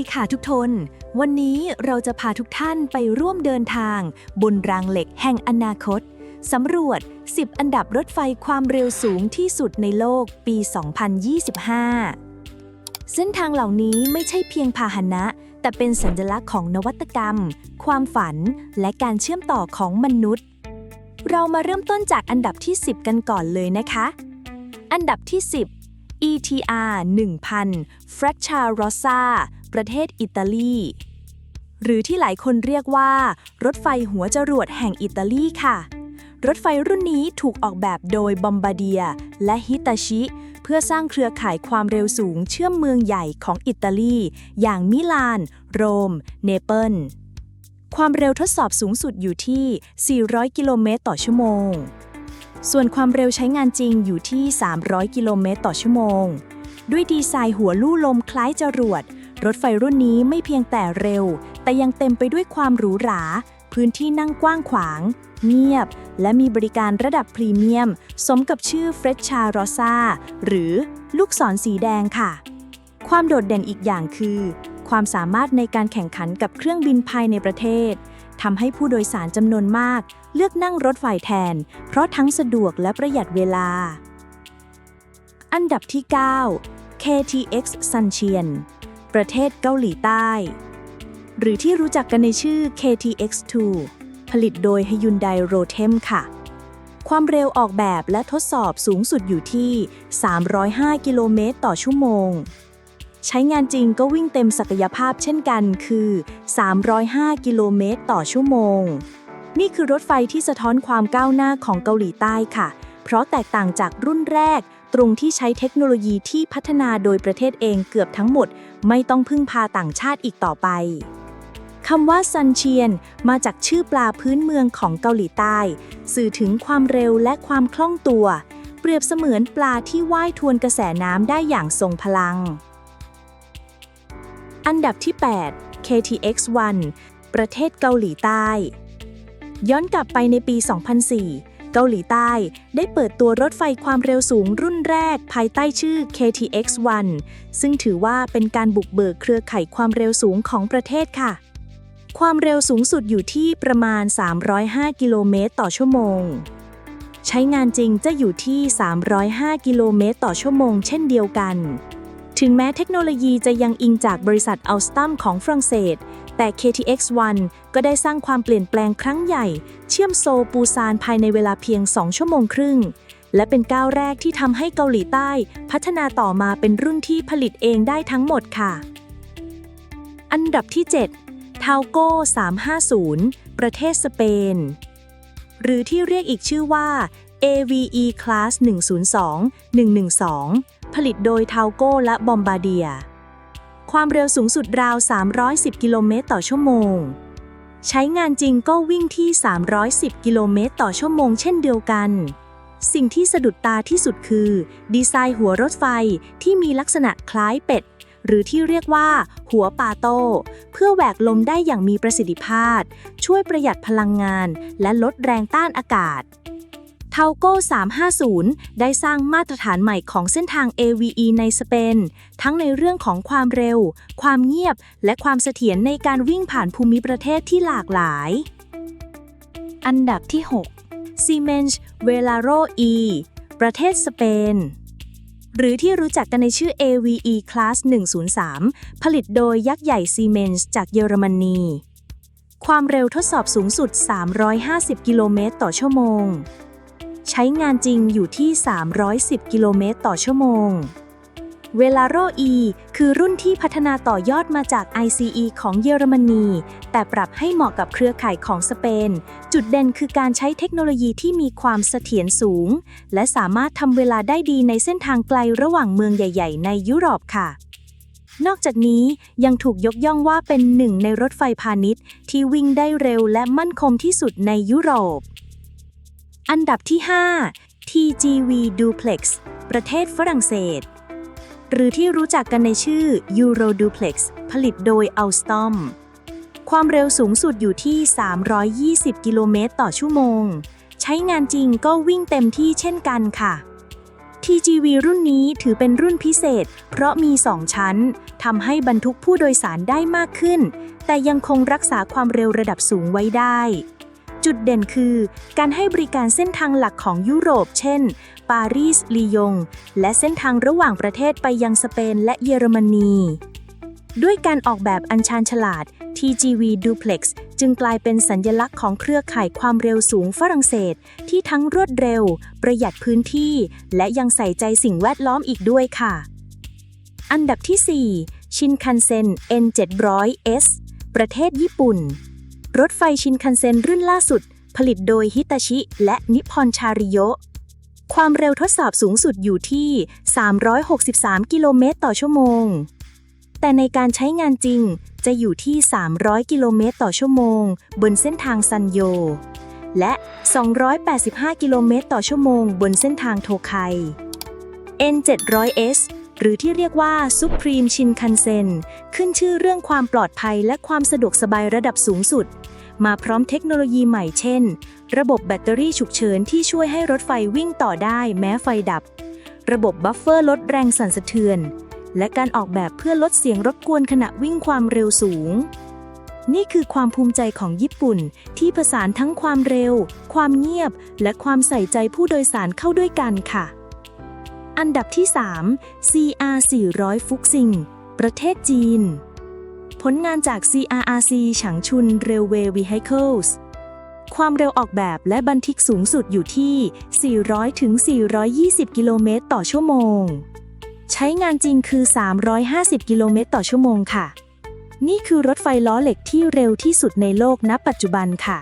ดีค่ะทุกทน วันนี้เราจะพาทุกท่านไปร่วมเดินทาง บนรางเหล็กแห่งอนาคต สำรวจ 10 อันดับรถไฟความเร็วสูงที่สุดในโลกปี 2025 เส้นทางเหล่านี้ไม่ใช่เพียงพาหนะ แต่เป็นสัญลักษณ์ของนวัตกรรม ความฝัน และการเชื่อมต่อของมนุษย์ เรามาเริ่มต้นจากอันดับที่ 10 กันก่อนเลยนะคะ อันดับที่ 10 ETR 1000 Frecciarossa ประเทศอิตาลี หรือที่หลายคนเรียกว่า รถไฟหัวจรวดแห่งอิตาลีค่ะ รถไฟรุ่นนี้ถูกออกแบบโดยบอมบาเดียและฮิตาชิ เพื่อสร้างเครือข่ายความเร็วสูงเชื่อมเมืองใหญ่ของอิตาลี อย่างมิลาน โรม เนเปิลความเร็วทดสอบสูงสุดอยู่ที่ 400 กิโลเมตรต่อชั่วโมง ส่วนความเร็วใช้งานจริงอยู่ที่ 300 กิโลเมตรต่อชั่วโมง ด้วยดีไซน์หัวลู่ลมคล้ายจรวด รถไฟรุ่นนี้ไม่เพียงแต่เร็ว แต่ยังเต็มไปด้วยความหรูหรา พื้นที่นั่งกว้างขวาง เงียบ และมีบริการระดับพรีเมียม สมกับชื่อเฟรชชารอซาหรือลูกศรสีแดงค่ะ ความโดดเด่นอีกอย่างคือ ความสามารถในการแข่งขันกับเครื่องบินภายในประเทศ ทำให้ผู้โดยสารจำนวนมาก เลือกนั่งรถไฟแทน เพราะทั้งสะดวกและประหยัดเวลา อันดับที่ 9 KTX Suncheon ประเทศเกาหลีใต้ หรือที่รู้จักกันในชื่อ KTX2 ผลิตโดย Hyundai Rotem ค่ะ ความเร็วออกแบบและทดสอบสูงสุดอยู่ที่ 305 กิโลเมตรต่อชั่วโมง ใช้งานจริงก็วิ่งเต็มศักยภาพเช่นกันคือ 305 กิโลเมตรต่อชั่วโมง นี่คือรถไฟที่สะท้อนความก้าวหน้าของเกาหลีใต้ค่ะ เพราะแตกต่างจากรุ่นแรก ตรงที่ใช้เทคโนโลยีที่พัฒนาโดยประเทศเองเกือบทั้งหมด ไม่ต้องพึ่งพาต่างชาติอีกต่อไปคำว่าซันเชียน มาจากชื่อปลาพื้นเมืองของเกาหลีใต้ สื่อถึงความเร็วและความคล่องตัว เปรียบเสมือนปลาที่ว่ายทวนกระแสน้ำได้อย่างทรงพลัง อันดับที่ 8 KTX1 ประเทศเกาหลีใต้ ย้อนกลับไปในปี 2004 เกาหลีใต้ได้เปิดตัวรถไฟความเร็วสูงรุ่นแรกภายใต้ชื่อ KTX1 ซึ่งถือว่าเป็นการบุกเบิกเครือข่ายความเร็วสูงของประเทศค่ะ ความเร็วสูงสุดอยู่ที่ประมาณ 305 กิโลเมตรต่อชั่วโมง ใช้งานจริงจะอยู่ที่ 305 กิโลเมตรต่อชั่วโมง เช่นเดียวกัน ถึงแม้เทคโนโลยีจะยังอิงจากบริษัทอัลสตัมของฝรั่งเศส แต่ KTX1 ก็ได้สร้างความเปลี่ยนแปลงครั้งใหญ่ เชื่อมโซลปูซานภายในเวลาเพียง 2 ชั่วโมงครึ่ง และเป็นก้าวแรกที่ทำให้เกาหลีใต้ พัฒนาต่อมาเป็นรุ่นที่ผลิตเองได้ทั้งหมดค่ะ อันดับที่ 7 ทาวโก้350 ประเทศสเปน หรือที่เรียกอีกชื่อว่า AVE Class 102 112 ผลิตโดยทาวโก้และบอมบาเดีย ความเร็วสูงสุดราว 310 กิโลเมตรต่อชั่วโมง ใช้งานจริงก็วิ่งที่ 310 กิโลเมตรต่อชั่วโมงเช่นเดียวกัน สิ่งที่สะดุดตาที่สุดคือ ดีไซน์หัวรถไฟที่มีลักษณะคล้ายเป็ด หรือที่เรียกว่า หัวปาโต้ เพื่อแหวกลมได้อย่างมีประสิทธิภาพ ช่วยประหยัดพลังงาน และลดแรงต้านอากาศาโก้ 350 ได้สร้างมาตรฐานใหม่ของเส้นทาง AVE ในสเปน ทั้งในเรื่องของความเร็ว ความเงียบ และความเสถียรในการวิ่งผ่านภูมิประเทศที่หลากหลาย อันดับที่ 6 Siemens Velaro E ประเทศสเปน หรือที่รู้จักกันในชื่อ AVE Class 103 ผลิตโดยยักษ์ใหญ่ Siemens จากเยอรมนีความเร็วทดสอบสูงสุด 350 กิโลเมตรต่อชั่วโมง ใช้งานจริงอยู่ที่ 310 กิโลเมตรต่อชั่วโมง เวลาโร E คือรุ่นที่พัฒนาต่อยอดมาจาก ICE ของเยอรมนี แต่ปรับให้เหมาะกับเครือข่ายของสเปน จุดเด่นคือการใช้เทคโนโลยีที่มีความเสถียรสูง และสามารถทำเวลาได้ดีในเส้นทางไกลระหว่างเมืองใหญ่ ๆ ในยุโรปค่ะนอกจากนี้ยังถูกยกย่องว่าเป็นหนึ่งในรถไฟพาณิชย์ ที่วิ่งได้เร็วและมั่นคงที่สุดในยุโรป อันดับที่ 5 TGV Duplex ประเทศฝรั่งเศส หรือที่รู้จักกันในชื่อ Euro Duplex ผลิตโดย Alstom ความเร็วสูงสุดอยู่ที่ 320 กิโลเมตรต่อชั่วโมง ใช้งานจริงก็วิ่งเต็มที่เช่นกันค่ะ TGV รุ่นนี้ถือเป็นรุ่นพิเศษ เพราะมี 2 ชั้นทำให้บรรทุกผู้โดยสารได้มากขึ้น แต่ยังคงรักษาความเร็วระดับสูงไว้ได้ จุดเด่นคือ การให้บริการเส้นทางหลักของยุโรป เช่น ปารีส ลียง และเส้นทางระหว่างประเทศไปยังสเปนและเยอรมนี ด้วยการออกแบบอัญชานฉลาด TGV Duplex จึงกลายเป็นสัญลักษณ์ของเครือข่ายความเร็วสูงฝรั่งเศส ที่ทั้งรวดเร็ว ประหยัดพื้นที่ และยังใส่ใจสิ่งแวดล้อมอีกด้วยค่ะ อันดับที่ 4 ชินคันเซ็น N700S ประเทศญี่ปุ่น รถไฟชินคันเซ็นรุ่นล่าสุด ผลิตโดยฮิตาชิ และนิพอนชาริโยความเร็วทดสอบสูงสุดอยู่ที่ 363 กิโลเมตรต่อชั่วโมง แต่ในการใช้งานจริงจะอยู่ที่ 300 กิโลเมตรต่อชั่วโมง บนเส้นทางซันโย และ 285 กิโลเมตรต่อชั่วโมง บนเส้นทางโทไค N700S หรือที่เรียกว่า Supreme Shinkansen ขึ้นชื่อเรื่องความปลอดภัยและความสะดวกสบายระดับสูงสุด มาพร้อมเทคโนโลยีใหม่เช่น ระบบแบตเตอรี่ฉุกเฉินที่ช่วยให้รถไฟวิ่งต่อได้แม้ไฟดับ ระบบบัฟเฟอร์ลดแรงสั่นสะเทือน และการออกแบบเพื่อลดเสียงรบกวนขณะวิ่งความเร็วสูง นี่คือความภูมิใจของญี่ปุ่นที่ผสานทั้งความเร็ว ความเงียบ และความใส่ใจผู้โดยสารเข้าด้วยกันค่ะ อันดับที่ 3 CR 400ฟุกซิงประเทศจีน ผลงานจาก CRRC ฉางชุน Railway Vehicles ความเร็วออกแบบและบันทึกสูงสุดอยู่ที่ 400 ถึง 420 กิโลเมตรต่อชั่วโมง ใช้งานจริงคือ 350 กิโลเมตรต่อชั่วโมงค่ะ นี่คือรถไฟล้อเหล็กที่เร็วที่สุดในโลกณปัจจุบันค่ะ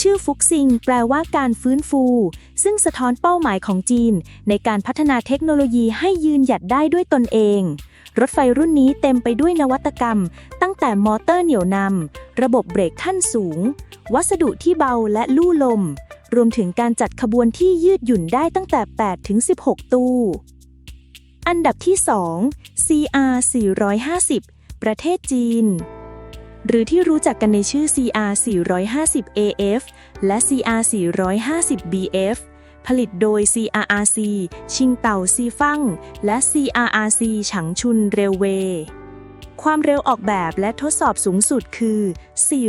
ชื่อฟุกซิงแปลว่าการฟื้นฟู ซึ่งสะท้อนเป้าหมายของจีน ในการพัฒนาเทคโนโลยีให้ยืนหยัดได้ด้วยตนเอง รถไฟรุ่นนี้เต็มไปด้วยนวัตกรรม ตั้งแต่มอเตอร์เหนี่ยวนำระบบเบรกท่านสูง วัสดุที่เบาและลู่ลม รวมถึงการจัดขบวนที่ยืดหยุ่นได้ตั้งแต่ 8 ถึง 16 ตู้ อันดับที่ 2 CR 450 ประเทศจีน หรือที่รู้จักกันในชื่อ CR 450 AF และ CR 450 BF ผลิตโดย CRRC ชิงเต่าซีฟั่ง และ CRRC ฉางชุนเรลเวย์ความเร็วออกแบบและทดสอบสูงสุดคือ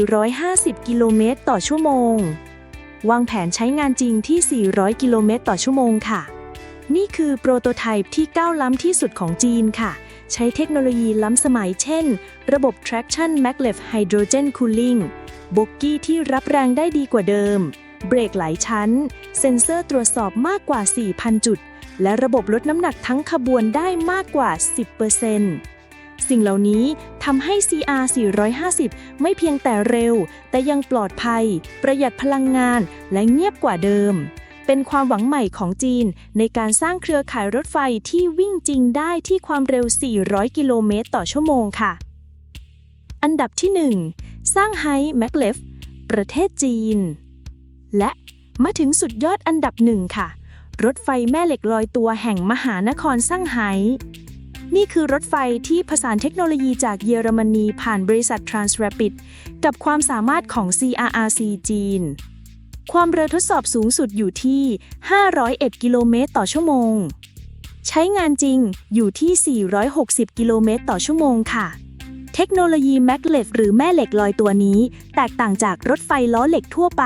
450 กิโลเมตรต่อชั่วโมง วางแผนใช้งานจริงที่ 400 กิโลเมตรต่อชั่วโมงค่ะ นี่คือโปรโตไทป์ที่ก้าวล้ำที่สุดของจีนค่ะ ใช้เทคโนโลยีล้ำสมัยเช่น ระบบ traction maglev hydrogen cooling บกกี้ที่รับแรงได้ดีกว่าเดิม เบรกหลายชั้น เซ็นเซอร์ตรวจสอบมากกว่า 4,000 จุด และระบบลดน้ำหนักทั้งขบวนได้มากกว่า 10%สิ่งเหล่านี้ทำให้ CR 450 ไม่เพียงแต่เร็ว แต่ยังปลอดภัย ประหยัดพลังงานและเงียบกว่าเดิม เป็นความหวังใหม่ของจีน ในการสร้างเครือข่ายรถไฟที่วิ่งจริงได้ที่ความเร็ว 400 กิโลเมตรต่อชั่วโมงค่ะ อันดับที่ 1 สร้างไฮแมกเลฟประเทศจีน และมาถึงสุดยอดอันดับหนึ่งค่ะ รถไฟแม่เหล็กลอยตัวแห่งมหานครซ่งไฮ้นี่คือรถไฟที่ผสานเทคโนโลยีจากเยอรมนีผ่านบริษัท Transrapid กับความสามารถของ CRRC จีน ความเร็วทดสอบสูงสุดอยู่ที่ 501 กิโลเมตรต่อชั่วโมง ใช้งานจริงอยู่ที่ 460 กิโลเมตรต่อชั่วโมงค่ะ เทคโนโลยีแมกเลฟหรือแม่เหล็กลอยตัวนี้ แตกต่างจากรถไฟล้อเหล็กทั่วไป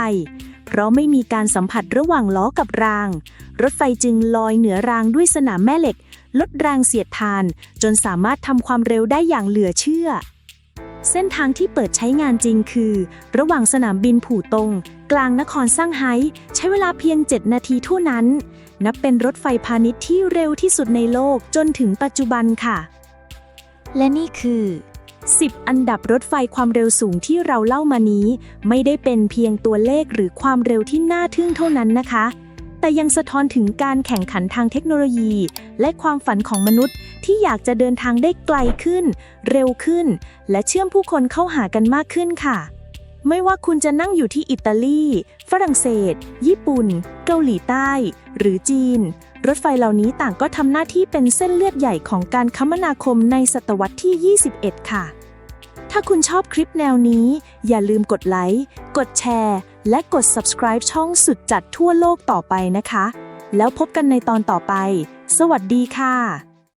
เพราะไม่มีการสัมผัสระหว่างล้อกับราง รถไฟจึงลอยเหนือรางด้วยสนามแม่เหล็ก ลดแรงเสียดทาน จนสามารถทำความเร็วได้อย่างเหลือเชื่อ เส้นทางที่เปิดใช้งานจริงคือ ระหว่างสนามบินผู่ตง กลางนครซ่างไฮ้ใช้เวลาเพียง 7 นาทีเท่านั้น นับเป็นรถไฟพาณิชย์ที่เร็วที่สุดในโลกจนถึงปัจจุบันค่ะ และนี่คือ 10 อันดับรถไฟความเร็วสูงที่เราเล่ามานี้ ไม่ได้เป็นเพียงตัวเลขหรือความเร็วที่น่าทึ่งเท่านั้นนะคะ แต่ยังสะท้อนถึงการแข่งขันทางเทคโนโลยี และความฝันของมนุษย์ที่อยากจะเดินทางได้ไกลขึ้น เร็วขึ้น และเชื่อมผู้คนเข้าหากันมากขึ้นค่ะ ไม่ว่าคุณจะนั่งอยู่ที่อิตาลี ฝรั่งเศส ญี่ปุ่น เกาหลีใต้ หรือจีน รถไฟเหล่านี้ต่างก็ทำหน้าที่เป็นเส้นเลือดใหญ่ของการคมนาคมในศตวรรษที่ 21 ค่ะ ถ้าคุณชอบคลิปแนวนี้ อย่าลืมกดไลค์ กดแชร์ และกด subscribe ช่องสุดจัดทั่วโลกต่อไปนะคะ แล้วพบกันในตอนต่อไป สวัสดีค่ะ